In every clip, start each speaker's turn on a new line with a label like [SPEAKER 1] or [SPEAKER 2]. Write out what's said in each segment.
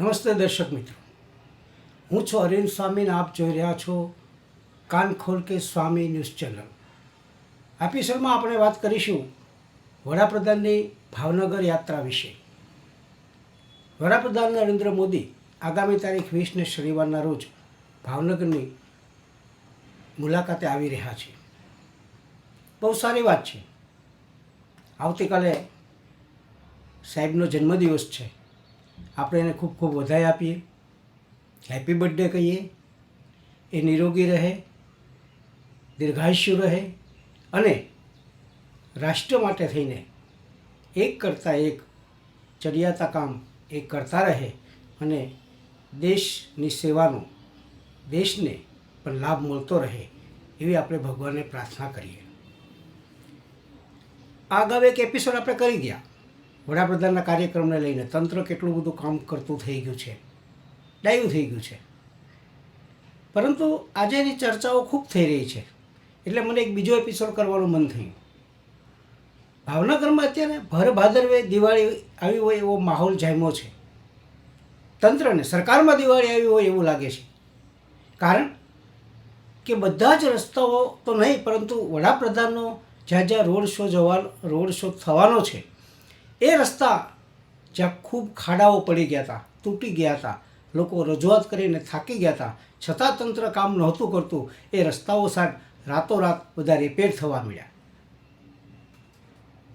[SPEAKER 1] નમસ્તે દર્શક મિત્રો. હું છું અરવિંદ સ્વામીને આપ જોઈ રહ્યા છો કાન ખોલ કે સ્વામી ન્યૂઝ ચેનલ. આ એપિસોડમાં આપણે વાત કરીશું વડાપ્રધાનની ભાવનગર યાત્રા વિશે. વડાપ્રધાન નરેન્દ્ર મોદી આગામી તારીખ વીસને શનિવારના રોજ ભાવનગરની મુલાકાતે આવી રહ્યા છે. બહુ સારી વાત છે. આવતીકાલે સાહેબનો જન્મદિવસ છે. આપણે એને ખૂબ ખૂબ વધાઈ આપીએ. હેપી બર્થડે કહીએ. એ નિરોગી રહે, દીર્ઘાયુષ્ય રહે અને રાષ્ટ્ર માટે થઈને એક કરતાં એક ચડિયાતા કામ એ કરતા રહે અને દેશની સેવાનો દેશને પણ લાભ મળતો રહે એવી આપણે ભગવાનને પ્રાર્થના કરીએ. આ અગાઉ એક એપિસોડ આપણે કરી ગયા. વડાપ્રધાનના કાર્યક્રમને લઈને તંત્ર કેટલું બધું કામ કરતું થઈ ગયું છે, ડાયું થઈ ગયું છે. પરંતુ આજે એની ચર્ચાઓ ખૂબ થઈ રહી છે, એટલે મને એક બીજો એપિસોડ કરવાનું મન થયું. ભાવનગરમાં અત્યારે ભર ભાદરવે દિવાળી આવી હોય એવો માહોલ જામ્યો છે. તંત્રને સરકારમાં દિવાળી આવી હોય એવું લાગે છે. કારણ કે બધા જ રસ્તાઓ તો નહીં, પરંતુ વડાપ્રધાનનો જ્યાં જ્યાં રોડ શો જવા, રોડ શો થવાનો છે એ રસ્તા જ્યાં ખૂબ ખાડાઓ પડી ગયા હતા, તૂટી ગયા હતા, લોકો રજૂઆત કરીને થાકી ગયા હતા, છતાં તંત્ર કામ નહોતું કરતું, એ રસ્તાઓ સાહેબ રાતોરાત બધા રિપેર થવા મળ્યા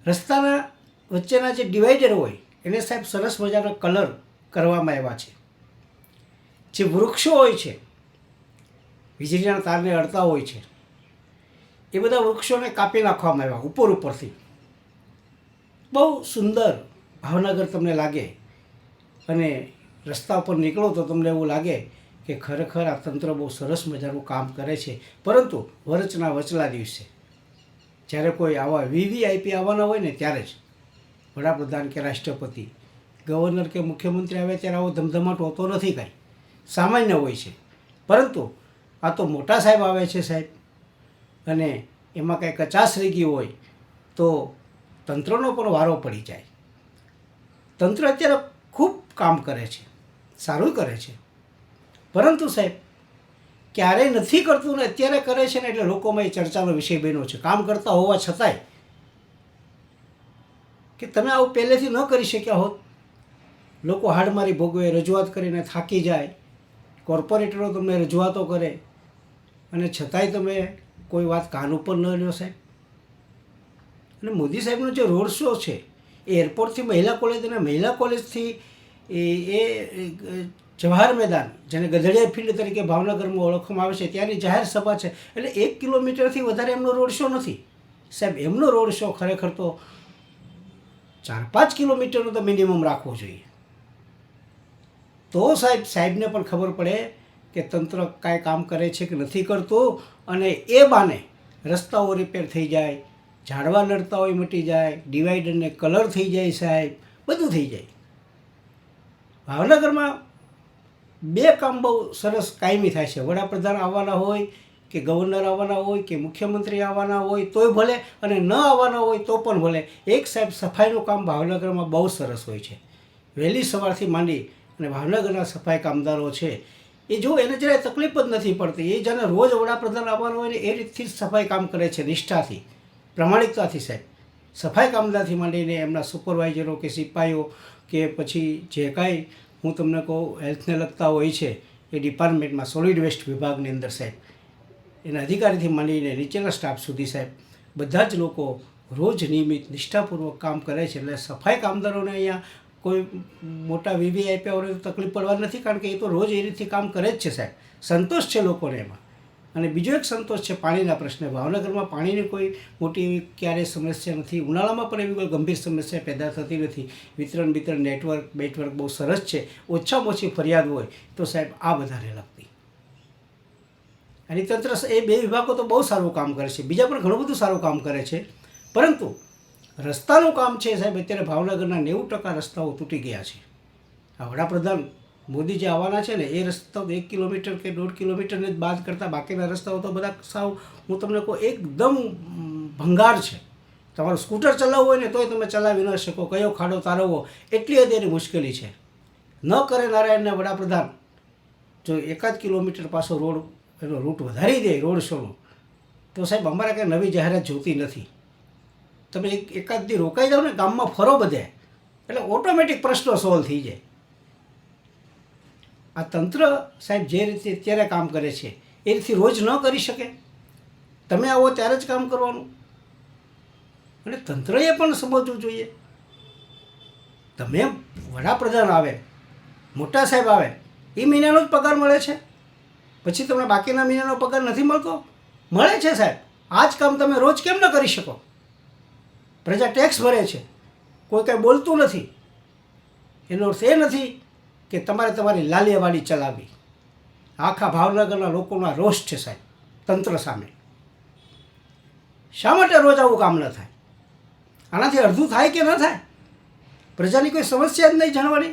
[SPEAKER 1] રસ્તાના વચ્ચેના જે ડિવાઈડર હોય, એને સાહેબ સરસ મજાના કલર કરવામાં આવ્યા છે. જે વૃક્ષો હોય છે, વીજળીના તારને અડતા હોય છે, એ બધા વૃક્ષોને કાપી નાખવામાં આવ્યા, ઉપર ઉપરથી. બહુ સુંદર ભાવનગર તમને લાગે અને રસ્તા ઉપર નીકળો તો તમને એવું લાગે કે ખરેખર આ તંત્ર બહુ સરસ મજાનું કામ કરે છે. પરંતુ વરચના વચલા દિવસે જ્યારે કોઈ આવા વીવીઆઈપી આવવાના હોય ને ત્યારે જ વડાપ્રધાન કે રાષ્ટ્રપતિ, ગવર્નર કે મુખ્યમંત્રી આવે ત્યારે આવો ધમધમાટ હોતો નથી કાંઈ. સામાન્ય હોય છે. પરંતુ આ તો મોટા સાહેબ આવે છે સાહેબ. અને એમાં કાંઈ કચાશ રહી ગઈ હોય તો તંત્રનો પણ વારો પડી જાય. તંત્ર અત્યારે ખૂબ કામ કરે છે, સારું કરે છે. પરંતુ સાહેબ, ક્યારેય નથી કરતું ને અત્યારે કરે છે ને એટલે લોકોમાં એ ચર્ચાનો વિષય બન્યો છે. કામ કરતા હોવા છતાંય કે તમે આવું પહેલેથી ન કરી શક્યા હોત. લોકો હાડમારી ભોગવે, રજૂઆત કરીને થાકી જાય. કોર્પોરેટરો તમને રજૂઆતો કરે. અને છતાંય તમે કોઈ વાત કાન ઉપર ન લ્યો સાહેબ. અને મોદી સાહેબનો જે રોડ શો છે એ એરપોર્ટથી મહિલા કોલેજ અને મહિલા કોલેજથી એ જવાહર મેદાન, જેને ગધડિયા ફિલ્ડ તરીકે ભાવનગરમાં ઓળખવામાં આવે છે, ત્યાંની જાહેર સભા છે. એટલે એક કિલોમીટરથી વધારે એમનો રોડ શો નથી. સાહેબ, એમનો રોડ શો ખરેખર તો ચાર, પાંચ કિલોમીટરનો તો મિનિમમ રાખવો જોઈએ. તો સાહેબ, સાહેબને પણ ખબર પડે કે તંત્ર કાંઈ કામ કરે છે કે નથી કરતું અને એ બાને રસ્તાઓ રિપેર થઈ જાય ઝાડવા લડતા હોય મટી જાય ડિવાઈડરને કલર થઈ જાય સાહેબ, બધું થઈ જાય. ભાવનગરમાં બે કામ બહુ સરસ કાયમી થાય છે. વડાપ્રધાન આવવાના હોય કે ગવર્નર આવવાના હોય કે મુખ્યમંત્રી આવવાના હોય તોય ભલે અને ન આવવાના હોય તો પણ ભલે. એક સાહેબ સફાઈનું કામ ભાવનગરમાં બહુ સરસ હોય છે. વહેલી સવારથી માંડી અને ભાવનગરના સફાઈ કામદારો છે, એ જો એને જરાય તકલીફ જ નથી પડતી. એ જેને રોજ વડાપ્રધાન આવવાનો હોય ને એ રીતથી જ સફાઈ કામ કરે છે, નિષ્ઠાથી. પ્રમાણિકતાથી સાહેબ. સફાઈ કામદારથી માંડીને એમના સુપરવાઇઝરો કે સિપાહીઓ કે પછી જે કાંઈ હું તમને કહું, હેલ્થને લગતા હોય છે, એ ડિપાર્ટમેન્ટમાં સોલિડ વેસ્ટ વિભાગની અંદર સાહેબ. એના અધિકારીથી માંડીને નીચેના સ્ટાફ સુધી સાહેબ, બધા જ લોકો રોજ નિયમિત નિષ્ઠાપૂર્વક કામ કરે છે. એટલે સફાઈ કામદારોને અહીંયા કોઈ મોટા વીવીઆઈપીઓને તકલીફ પડવા નથી, કારણ કે એ તો રોજ એ રીતથી કામ કરે જ છે સાહેબ. સંતોષ છે લોકોને એમાં. અને બીજો એક સંતોષ છે પાણીના પ્રશ્ને. ભાવનગરમાં પાણીની કોઈ મોટી એવી ક્યારેય સમસ્યા નથી. ઉનાળામાં પણ એવી કોઈ ગંભીર સમસ્યા પેદા થતી નથી. વિતરણ વિતરણ નેટવર્ક, બેટવર્ક બહુ સરસ છે. ઓછામાં ઓછી ફરિયાદ હોય તો સાહેબ આ વધારે લગતી. અને તંત્ર એ બે વિભાગો તો બહુ સારું કામ કરે છે. બીજા પણ ઘણું બધું સારું કામ કરે છે. પરંતુ રસ્તાનું કામ છે સાહેબ, અત્યારે ભાવનગરના નેવું ટકા રસ્તાઓ તૂટી ગયા છે. આ વડાપ્રધાન મોદી જે આવવાના છે ને, એ રસ્તા એક કિલોમીટર કે દોઢ કિલોમીટરને જ બાદ કરતાં બાકીના રસ્તાઓ તો બધા સાવ, હું તમને કહું, એકદમ ભંગાર છે. તમારું સ્કૂટર ચલાવવું હોય ને, તોય તમે ચલાવી ન શકો. કયો ખાડો તારવવો, એટલી એની મુશ્કેલી છે. ન કરે નારાયણના વડાપ્રધાન. જો એકાદ કિલોમીટર પાછો રોડ, એનો રૂટ વધારી દે, રોડ શોનો, તો સાહેબ અમારે કંઈ નવી જાહેરાત જોતી નથી. તમે એક એકાદ રોકાઈ જાઓ ને, ગામમાં ફરો બધે. એટલે ઓટોમેટિક પ્રશ્નો સોલ્વ થઈ જાય. આ તંત્ર સાહેબ જે રીતે અત્યારે કામ કરે છે, એ રીતે રોજ ન કરી શકે. તમે આવો ત્યારે જ કામ કરવાનું. અને તંત્રએ પણ સમજવું જોઈએ. તમે વડાપ્રધાન આવે, મોટા સાહેબ આવે, એ મહિનાનો જ પગાર મળે છે. પછી તમને બાકીના મહિનાનો પગાર નથી મળતો? મળે છે સાહેબ. આ જ કામ તમે રોજ કેમ ન કરી શકો? પ્રજા ટેક્સ ભરે છે. કોઈ કાંઈ બોલતું નથી. એનો અર્થ એ નથી કે તમારે તમારી લાલિયાવાડી ચલાવવી. આખા ભાવનગરના લોકોનો રોષ છે સાહેબ, તંત્ર સામે. શા માટે રોજ આવું કામ ન થાય? આનાથી અડધું થાય કે ન થાય? પ્રજાની કોઈ સમસ્યા જ નહીં જાણવાની.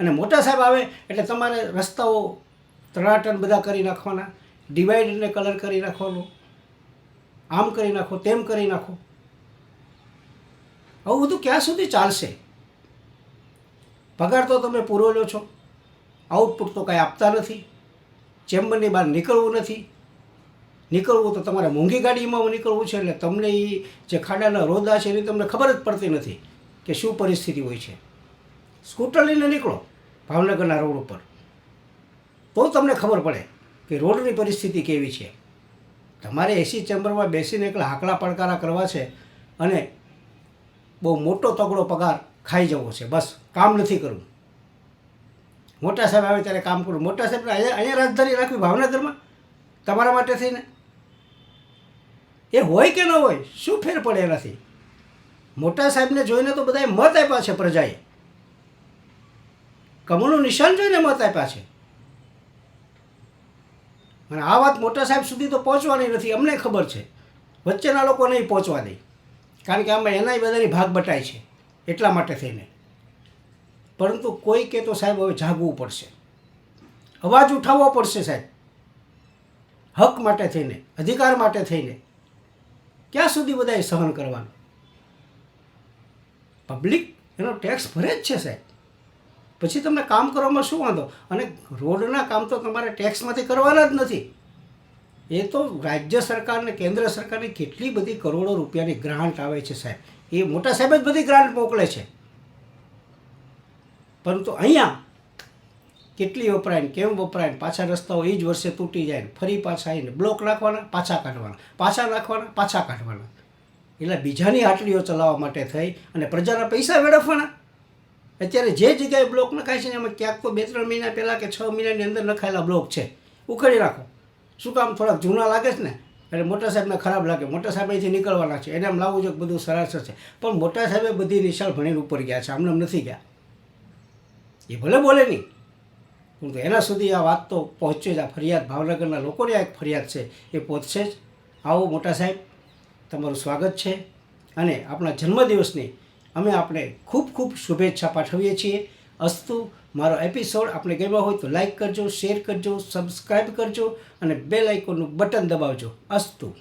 [SPEAKER 1] અને મોટા સાહેબ આવે એટલે તમારે રસ્તાઓ તળાટન બધા કરી નાખવાના, ડિવાઈડરને કલર કરી નાખવાનો, આમ કરી નાખો, તેમ કરી નાખો. આવું બધું ક્યાં સુધી ચાલશે? પગાર તો તમે પૂરો લો છો. આઉટપુટ તો કાંઈ આપતા નથી. ચેમ્બરની બહાર નીકળવું નથી. નીકળવું તો તમારે મોંઘી ગાડીમાં નીકળવું છે એટલે તમને એ જે ખાડાના રોદા છે એની તમને ખબર જ પડતી નથી કે શું પરિસ્થિતિ હોય છે. સ્કૂટર લઈને નીકળો ભાવનગરના રોડ ઉપર. તો તમને ખબર પડે કે રોડની પરિસ્થિતિ કેવી છે. તમારે એસી ચેમ્બરમાં બેસીને એકલા હાકલા પડકારા કરવા છે અને બહુ મોટો તગડો પગાર ખાઈ જવો છે, બસ. કામ નથી કરવું. મોટા સાહેબ આવે ત્યારે કામ કરવું મોટા સાહેબને અહીંયા અહીંયા રાજધાની રાખવી ભાવનગરમાં? તમારા માટે થઈને? એ હોય કે ન હોય, શું ફેર પડે એનાથી? મોટા સાહેબને જોઈને તો બધાએ મત આપ્યા છે પ્રજાએ. કમળનું નિશાન જોઈને મત આપ્યા છે. અને આ વાત મોટા સાહેબ સુધી તો પહોંચવાની નથી, અમને ખબર છે. વચ્ચેના લોકો નહીં પહોંચવા દે. કારણ કે આમાં એનાય બધાની ભાગ બટાય છે. એટલા માટે થઈને. પરંતુ કોઈ કે તો સાહેબ હવે જાગવું પડશે. અવાજ ઉઠાવવો પડશે સાહેબ. હક માટે થઈને, અધિકાર માટે થઈને. ક્યાં સુધી બધાએ સહન કરવાનું? પબ્લિક એનો ટેક્સ ભરે જ છે સાહેબ. પછી તમને કામ કરવામાં શું વાંધો? અને રોડના કામ તો તમારે ટેક્સમાંથી કરવાના જ નથી. એ તો રાજ્ય સરકાર અને કેન્દ્ર સરકારની કેટલી બધી કરોડો રૂપિયાની ગ્રાન્ટ આવે છે સાહેબ. એ મોટા સાહેબ જ બધી ગ્રાન્ટ મોકલે છે. પરંતુ અહીંયા કેટલી વપરાય ને કેમ વપરાય ને? પાછા રસ્તાઓ એ જ વર્ષે તૂટી જાય ને. ફરી પાછા આવીને બ્લોક નાખવાના, પાછા કાઢવાના. પાછા નાખવાના, પાછા કાઢવાના. એટલે બીજાની હાટલીઓ ચલાવવા માટે થઈ અને પ્રજાના પૈસા વેડફવાના. અત્યારે જે જગ્યાએ બ્લોક નખાય છે એમાં ક્યાંક તો બે ત્રણ મહિના પહેલાં કે છ મહિનાની અંદર નખાયેલા બ્લોક છે. ઉખેડી રાખો શું કામ થોડાક જૂના લાગે છે ને? એટલે મોટા સાહેબને ખરાબ લાગે. મોટા સાહેબ અહીંથી નીકળવાના છે. એને એમ લાવવું છે બધું સરસ છે. પણ મોટા સાહેબે બધી નિશાળ ભણીને ઉપર ગયા છે. આમને નથી ગયા. એ ભલે બોલે નહીં. પરંતુ એના સુધી આ વાત તો પહોંચે જ. આ ફરિયાદ, ભાવનગરના લોકોની આ એક ફરિયાદ છે. એ પહોંચશે જ. આવો મોટા સાહેબ. તમારું સ્વાગત છે. અને આપણા જન્મદિવસની અમે આપણે ખૂબ ખૂબ શુભેચ્છા પાઠવીએ છીએ. અસ્તુ. મારો એપિસોડ આપણે ગમ્યો હોય તો લાઈક કરજો શેર કરજો સબસ્ક્રાઈબ કરજો અને બેલ આઇકોનનું બટન દબાવજો. અસ્તુ.